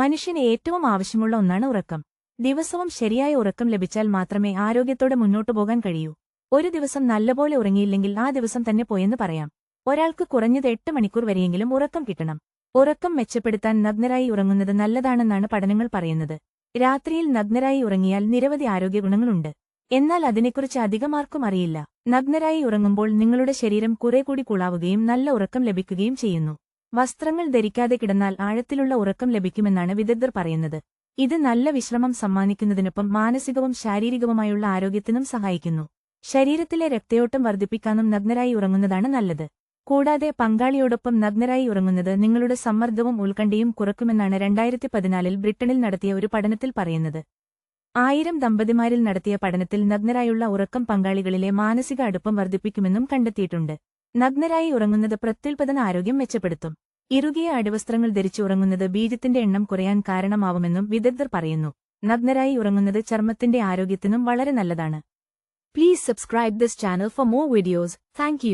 മനുഷ്യന് ഏറ്റവും ആവശ്യമുള്ള ഒന്നാണ് ഉറക്കം. ദിവസവും ശരിയായ ഉറക്കം ലഭിച്ചാൽ മാത്രമേ ആരോഗ്യത്തോടെ മുന്നോട്ടു പോകാൻ കഴിയൂ. ഒരു ദിവസം നല്ലപോലെ ഉറങ്ങിയില്ലെങ്കിൽ ആ ദിവസം തന്നെ പോയെന്ന് പറയാം. ഒരാൾക്ക് കുറഞ്ഞത് എട്ട് മണിക്കൂർ വരെയെങ്കിലും ഉറക്കം കിട്ടണം. ഉറക്കം മെച്ചപ്പെടുത്താൻ നഗ്നരായി ഉറങ്ങുന്നത് നല്ലതാണെന്നാണ് പഠനങ്ങൾ പറയുന്നത്. രാത്രിയിൽ നഗ്നരായി ഉറങ്ങിയാൽ നിരവധി ആരോഗ്യ ഗുണങ്ങളുണ്ട്. എന്നാൽ അതിനെക്കുറിച്ച് അധികമാർക്കും അറിയില്ല. നഗ്നരായി ഉറങ്ങുമ്പോൾ നിങ്ങളുടെ ശരീരം കുറെ കൂടി കുളാവുകയും നല്ല ഉറക്കം ലഭിക്കുകയും ചെയ്യുന്നു. വസ്ത്രങ്ങൾ ധരിക്കാതെ കിടന്നാൽ ആഴത്തിലുള്ള ഉറക്കം ലഭിക്കുമെന്നാണ് വിദഗ്ധർ പറയുന്നത്. ഇത് നല്ല വിശ്രമം സമ്മാനിക്കുന്നതിനൊപ്പം മാനസികവും ശാരീരികവുമായുള്ള ആരോഗ്യത്തിനും സഹായിക്കുന്നു. ശരീരത്തിലെ രക്തയോട്ടം വർദ്ധിപ്പിക്കാനും നഗ്നരായി ഉറങ്ങുന്നതാണ് നല്ലത്. കൂടാതെ പങ്കാളിയോടൊപ്പം നഗ്നരായി ഉറങ്ങുന്നത് നിങ്ങളുടെ സമ്മർദ്ദവും ഉത്കണ്ഠയും കുറക്കുമെന്നാണ് രണ്ടായിരത്തി പതിനാലിൽ ബ്രിട്ടനിൽ നടത്തിയ ഒരു പഠനത്തിൽ പറയുന്നത്. ആയിരം ദമ്പതിമാരിൽ നടത്തിയ പഠനത്തിൽ നഗ്നരായുള്ള ഉറക്കം പങ്കാളികളിലെ മാനസിക അടുപ്പം വർദ്ധിപ്പിക്കുമെന്നും കണ്ടെത്തിയിട്ടുണ്ട്. നഗ്നരായി ഉറങ്ങുന്നത് പ്രത്യുൽപതന ആരോഗ്യം മെച്ചപ്പെടുത്തും. ഇറുകിയ അടിവസ്ത്രങ്ങൾ ധരിച്ചു ഉറങ്ങുന്നത് ബീജത്തിന്റെ എണ്ണം കുറയാൻ കാരണമാവുമെന്നും വിദഗ്ധർ പറയുന്നു. നഗ്നരായി ഉറങ്ങുന്നത് ചർമ്മത്തിന്റെ ആരോഗ്യത്തിനും വളരെ നല്ലതാണ്. Please subscribe this channel for more videos thank